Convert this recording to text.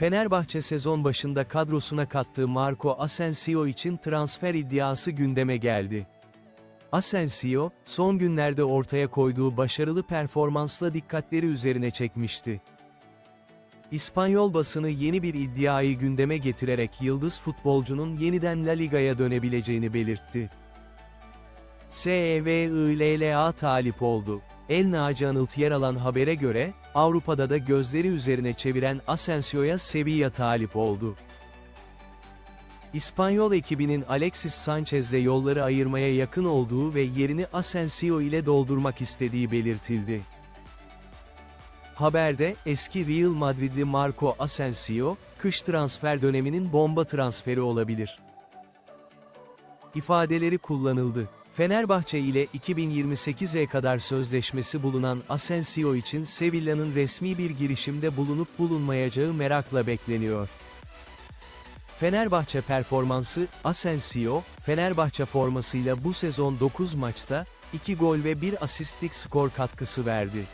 Fenerbahçe sezon başında kadrosuna kattığı Marco Asensio için transfer iddiası gündeme geldi. Asensio, son günlerde ortaya koyduğu başarılı performansla dikkatleri üzerine çekmişti. İspanyol basını yeni bir iddiayı gündeme getirerek yıldız futbolcunun yeniden La Liga'ya dönebileceğini belirtti. SEVILLA talip oldu. El Naci yer alan habere göre, Avrupa'da da gözleri üzerine çeviren Asensio'ya Sevilla talip oldu. İspanyol ekibinin Alexis Sanchez'le yolları ayırmaya yakın olduğu ve yerini Asensio ile doldurmak istediği belirtildi. Haberde, eski Real Madridli Marco Asensio, kış transfer döneminin bomba transferi olabilir. ifadeleri kullanıldı. Fenerbahçe ile 2028'e kadar sözleşmesi bulunan Asensio için Sevilla'nın resmi bir girişimde bulunup bulunmayacağı merakla bekleniyor. Fenerbahçe performansı, Asensio, Fenerbahçe formasıyla bu sezon 9 maçta, 2 gol ve 1 asistlik skor katkısı verdi.